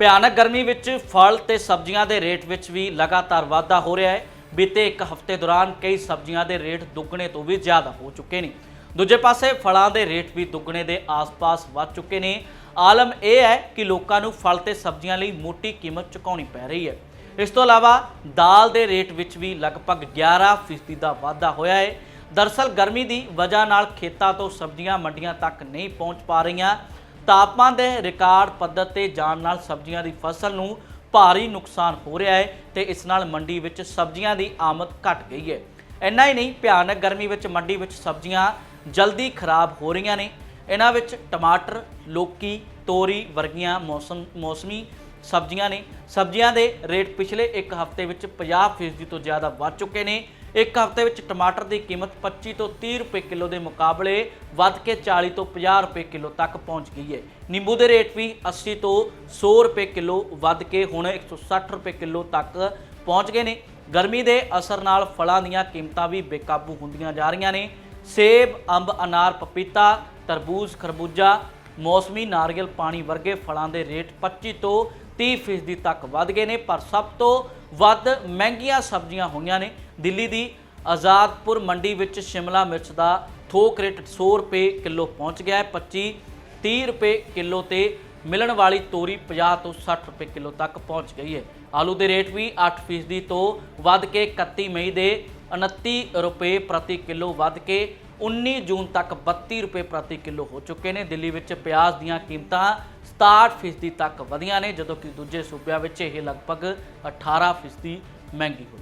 ਭਿਆਨਕ ਗਰਮੀ ਵਿੱਚ ਫਲ ਤੇ ਸਬਜ਼ੀਆਂ ਦੇ ਰੇਟ ਵਿੱਚ ਵੀ ਲਗਾਤਾਰ ਵਾਧਾ ਹੋ ਰਿਹਾ ਹੈ। ਬੀਤੇ ਇੱਕ ਹਫ਼ਤੇ ਦੌਰਾਨ ਕਈ ਸਬਜ਼ੀਆਂ ਦੇ ਰੇਟ ਦੁੱਗਣੇ ਤੋਂ ਵੀ ਜ਼ਿਆਦਾ ਹੋ ਚੁੱਕੇ ਨੇ। ਦੂਜੇ ਪਾਸੇ ਫਲਾਂ ਦੇ ਰੇਟ ਵੀ ਦੁੱਗਣੇ ਦੇ ਆਸ-ਪਾਸ ਵੱਧ ਚੁੱਕੇ ਨੇ। ਆਲਮ ਇਹ ਹੈ ਕਿ ਲੋਕਾਂ ਨੂੰ ਫਲ ਤੇ ਸਬਜ਼ੀਆਂ ਲਈ ਮੋਟੀ ਕੀਮਤ ਚੁਕਾਉਣੀ ਪੈ ਰਹੀ ਹੈ। ਇਸ ਤੋਂ ਇਲਾਵਾ ਦਾਲ ਦੇ ਰੇਟ ਵਿੱਚ ਵੀ ਲਗਭਗ 11% ਦਾ ਵਾਧਾ ਹੋਇਆ ਹੈ। ਦਰਸਲ ਗਰਮੀ ਦੀ ਵਜ੍ਹਾ ਨਾਲ ਖੇਤਾਂ ਤੋਂ ਸਬਜ਼ੀਆਂ ਮੰਡੀਆਂ ਤੱਕ ਨਹੀਂ ਪਹੁੰਚ ਪਾ ਰਹੀਆਂ। ਤਾਪਮਾਨ ਦੇ ਰਿਕਾਰਡ ਪੱਧਰ ਤੇ ਜਾਣ ਨਾਲ ਸਬਜ਼ੀਆਂ ਦੀ ਫਸਲ ਨੂੰ ਭਾਰੀ ਨੁਕਸਾਨ ਹੋ ਰਿਹਾ ਹੈ ਤੇ ਇਸ ਨਾਲ ਮੰਡੀ ਵਿੱਚ ਸਬਜ਼ੀਆਂ ਦੀ ਆਮਦ ਘਟ ਗਈ ਹੈ। ਇੰਨਾ ਹੀ ਨਹੀਂ, ਭਿਆਨਕ ਗਰਮੀ ਵਿੱਚ ਮੰਡੀ ਵਿੱਚ ਸਬਜ਼ੀਆਂ ਜਲਦੀ ਖਰਾਬ ਹੋ ਰਹੀਆਂ ਨੇ। ਇਹਨਾਂ ਵਿੱਚ ਟਮਾਟਰ, ਲੋਕੀ, ਤੋਰੀ ਵਰਗੀਆਂ ਮੌਸਮ, ਮੌਸਮੀ ਸਬਜ਼ੀਆਂ ਨੇ। ਸਬਜ਼ੀਆਂ ਦੇ ਰੇਟ ਪਿਛਲੇ ਇੱਕ ਹਫ਼ਤੇ ਵਿੱਚ 50% ਤੋਂ ਜ਼ਿਆਦਾ ਵੱਧ ਚੁੱਕੇ ਨੇ। ਇੱਕ ਹਫ਼ਤੇ ਵਿੱਚ ਟਮਾਟਰ ਦੀ ਕੀਮਤ 25 ਤੋਂ 30 ਰੁਪਏ ਕਿਲੋ ਦੇ ਮੁਕਾਬਲੇ ਵੱਧ ਕੇ 40 ਤੋਂ 50 ਰੁਪਏ ਕਿਲੋ ਤੱਕ ਪਹੁੰਚ ਗਈ ਹੈ। ਨਿੰਬੂ ਦੇ ਰੇਟ ਵੀ 80 ਤੋਂ 100 ਰੁਪਏ ਕਿਲੋ ਵੱਧ ਕੇ ਹੁਣ 160 ਰੁਪਏ ਕਿਲੋ ਤੱਕ ਪਹੁੰਚ ਗਏ ਨੇ। ਗਰਮੀ ਦੇ ਅਸਰ ਨਾਲ ਫਲਾਂ ਦੀਆਂ ਕੀਮਤਾਂ ਵੀ ਬੇਕਾਬੂ ਹੁੰਦੀਆਂ ਜਾ ਰਹੀਆਂ ਨੇ। ਸੇਬ, ਅੰਬ, ਅਨਾਰ, ਪਪੀਤਾ, ਤਰਬੂਜ, ਖਰਬੂਜਾ ਮੌਸਮੀ ਨਾਰੀਅਲ ਪਾਣੀ ਵਰਗੇ ਫਲਾਂ ਦੇ ਰੇਟ 25 ਤੋਂ 30% ਤੱਕ ਵੱਧ ਗਏ ਨੇ, ਪਰ ਸਭ ਤੋਂ ਵੱਧ ਮਹਿੰਗੀਆਂ ਸਬਜ਼ੀਆਂ ਹੋਈਆਂ ਨੇ। ਦਿੱਲੀ ਦੀ ਆਜ਼ਾਦਪੁਰ ਮੰਡੀ ਵਿੱਚ ਸ਼ਿਮਲਾ ਮਿਰਚ ਦਾ ਥੋਕ ਰੇਟ 100 ਰੁਪਏ ਕਿਲੋ ਪਹੁੰਚ ਗਿਆ ਹੈ। 25 30 ਰੁਪਏ ਕਿਲੋ ਤੇ ਮਿਲਣ ਵਾਲੀ ਤੋਰੀ 50 ਤੋਂ 60 ਰੁਪਏ ਕਿਲੋ ਤੱਕ ਪਹੁੰਚ ਗਈ ਹੈ। ਆਲੂ ਦੇ ਰੇਟ ਵੀ 8% ਤੋਂ ਵੱਧ ਕੇ 31 ਮਈ ਦੇ 29 ਰੁਪਏ ਪ੍ਰਤੀ ਕਿਲੋ ਵੱਧ ਕੇ 19 ਜੂਨ ਤੱਕ 32 ਰੁਪਏ ਪ੍ਰਤੀ ਕਿਲੋ ਹੋ ਚੁੱਕੇ ਨੇ। ਦਿੱਲੀ ਵਿੱਚ ਪਿਆਜ਼ ਦੀਆਂ ਕੀਮਤਾਂ 67% ਤੱਕ ਵਧੀਆਂ ਨੇ, ਜਦੋਂ ਕਿ ਦੂਜੇ ਸੂਬਿਆਂ ਵਿੱਚ ਇਹ ਲਗਭਗ 18% ਮਹਿੰਗੀ ਹੋਈ।